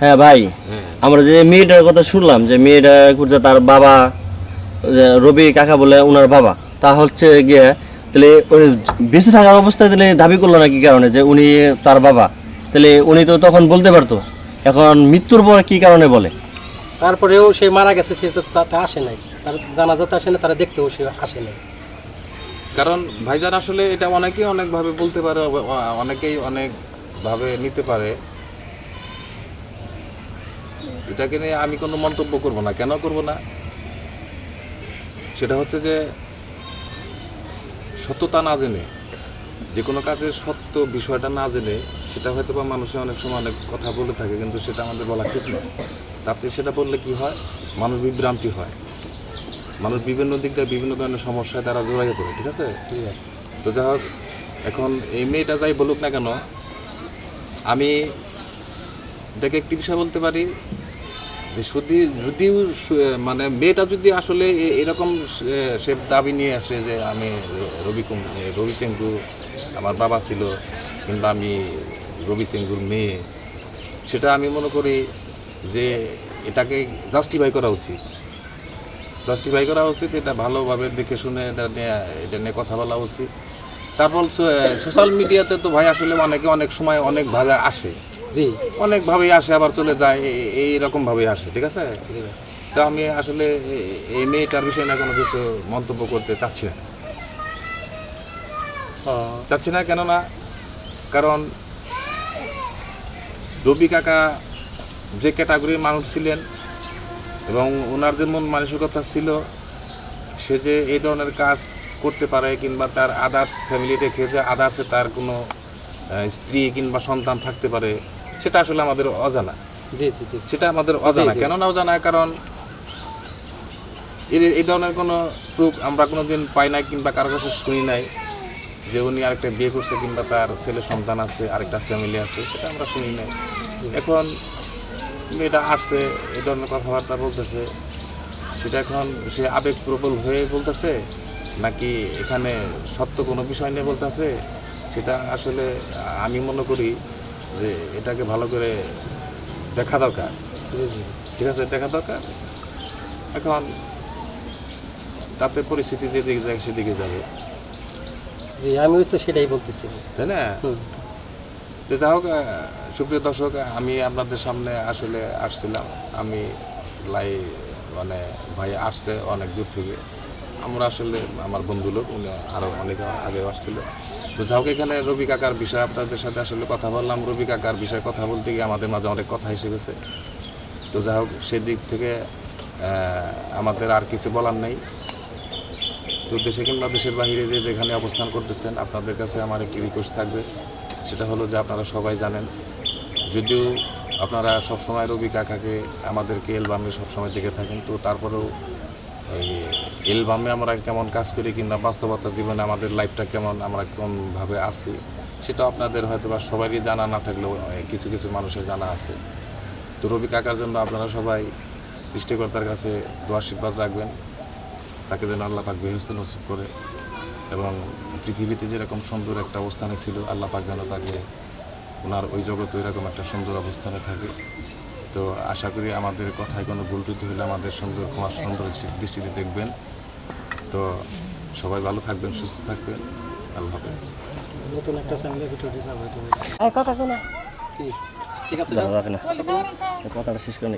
হ্যাঁ ভাই আমরা যে মেয়েটার কথা শুনলাম যে মেয়েটা করছে তার বাবা রবি কাকা বলে ওনার বাবা তা হচ্ছে গিয়ে তাহলে ওই বেঁচে থাকার অবস্থায় তাহলে দাবি করল না কি কারণে যে উনি তার বাবা? তাহলে উনি তো তখন বলতে পারতো এখন মৃত্যুর পর কি কারণে বলে? তারপরেও সে মারা গেছে সে তো তাতে আসে নাই। তার জানাজাতে আসে না তারা দেখতেও সে আসে নাই। কারণ ভাইজান আসলে এটা অনেকেই অনেকভাবে বলতে পারে অনেকেই অনেকভাবে নিতে পারে। এটাকে নিয়ে আমি কোনো মন্তব্য করব না। কেন করব না? সেটা হচ্ছে যে, সত্যতা না জেনে, যে কোনো কাজের সত্য বিষয়টা না জেনে, সেটা হয়তো বা মানুষে অনেক সময় অনেক কথা বলে থাকে, কিন্তু সেটা আমাদের বলা ঠিক নয় তাতে সেটা বললে কি হয়? মানুষ বিভ্রান্তি হয়। মানুষ বিভিন্ন দিক দিয়ে বিভিন্ন ধরনের সমস্যায় তারা জড়াইয়ে পড়ে, ঠিক আছে? তো যাই হোক, এখন এই মেয়েটা যাই বলুক না কেন, আমি দেখে একটি বিষয় বলতে পারি যদি যদিও মানে মেয়েটা যদি আসলে এরকম সে- দাবি নিয়ে আসে যে আমি রবি রবি আমার বাবা ছিল কিংবা আমি রবি চেঙ্গুর মেয়ে, সেটা আমি মনে করি যে এটাকে জাস্টিফাই করা উচিত। জাস্টিফাই করা উচিত, এটা ভালোভাবে দেখে শুনে এটা নিয়ে এটা নিয়ে কথা বলা উচিত। তারপর সোশ্যাল মিডিয়াতে তো ভাই আসলে অনেকে অনেক সময় অনেকভাবে আসে। জি। অনেকভাবেই আসে আবার চলে যায় এ- এই রকমভাবেই আসে ঠিক আছে? তো আমি আসলে এই মেয়েটার বিষয়ে না কোনো কিছু মন্তব্য করতে চাচ্ছি না। চাচ্ছি না কেননা কারণ রবি কাকা যে ক্যাটাগরির মানুষ ছিলেন এবং ওনার যে মন মানসিকতা ছিল সে যে এই ধরনের কাজ করতে পারে কিংবা তার আদার্স ফ্যামিলি রেখে যে আদার্সে তার কোনো স্ত্রী কিংবা সন্তান থাকতে পারে সেটা আসলে আমাদের অজানা। জি জি জি। সেটা আমাদের অজানা। কেননা অজানা কারণ এর- এই ধরনের কোনো প্রুফ আমরা কোনো দিন পাই নাই কিংবা কারও কাছে শুনি নাই যে উনি আরেকটা বিয়ে করছে কিংবা তার ছেলে সন্তান আছে আরেকটা ফ্যামিলি আছে সেটা আমরা শুনি নাই। এখন মেয়েটা আসছে এই ধরনের কথাবার্তা বলতেছে। সেটা এখন সে আবেগপ্রবল হয়ে বলতেছে নাকি এখানে সত্য কোনো বিষয় নিয়ে বলতেছে? সেটা আসলে আমি মনে করি যে এটাকে ভালো করে দেখা দরকার। ঠিক আছে দেখা দরকার। এখন তাতে পরিস্থিতি যেদিকে যায় সেদিকে যাবে। জি আমিও তো সেটাই বলতেছি। তাই না? তো যাই হোক সুপ্রিয় দর্শক আমি আপনাদের সামনে আসলে আসছিলাম। আমি লাই মানে ভাই আসছে অনেক দূর থেকে। আমরা আসলে আমার বন্ধু লোক উনি আরও অনেক আগে আসছিল। তো যাই হোক, এখানে রবি কাকার বিষয়ে আপনাদের সাথে আসলে কথা বললাম। রবি কাকার বিষয়ে কথা বলতে গিয়ে আমাদের মাঝে অনেক কথা এসে গেছে। তো যাই হোক, সেদিক থেকে আমাদের আর কিছু বলার নেই। তো দেশে কিংবা দেশের বাইরে যে যেখানে অবস্থান করতেছেন, আপনাদের কাছে আমার একটি রিকোয়েস্ট থাকবে। সেটা হলো যে আপনারা সবাই জানেন, যদিও আপনারা সবসময় রবি কাকাকে আমাদেরকে এলবামে সবসময় দেখে থাকেন, তো তারপরেও এই অ্যালবামে আমরা কেমন কাজ করি কিংবা বাস্তবতা জীবনে আমাদের লাইফটা কেমন, আমরা কোনভাবে আছি সেটা আপনাদের হয়তো বা সবারই জানা না থাকলেও কিছু কিছু মানুষের জানা আছে। তো রবি কাকার জন্য আপনারা সবাই সৃষ্টিকর্তার কাছে দোয়া আশীর্বাদ রাখবেন। তাকে যেন আল্লাহ পাক বেহস্ত নসিব করে এবং পৃথিবীতে যেরকম সুন্দর একটা অবস্থানে ছিল, আল্লাহ পাক যেন তাকে ওনার ওই জগতে এরকম একটা সুন্দর অবস্থানে থাকে। তো আশা করি আমাদের কথায় কোনো ভুল ত্রুটি হলে আমাদের সুন্দর কুমার সুন্দর দৃষ্টিতে দেখবেন। তো সবাই ভালো থাকবেন সুস্থ থাকবেন। আল্লাহ হাফেজ। নতুন একটা চ্যানেলে ভিডিও যাব কথা কি? ঠিক আছে। কথাটা শেষ করে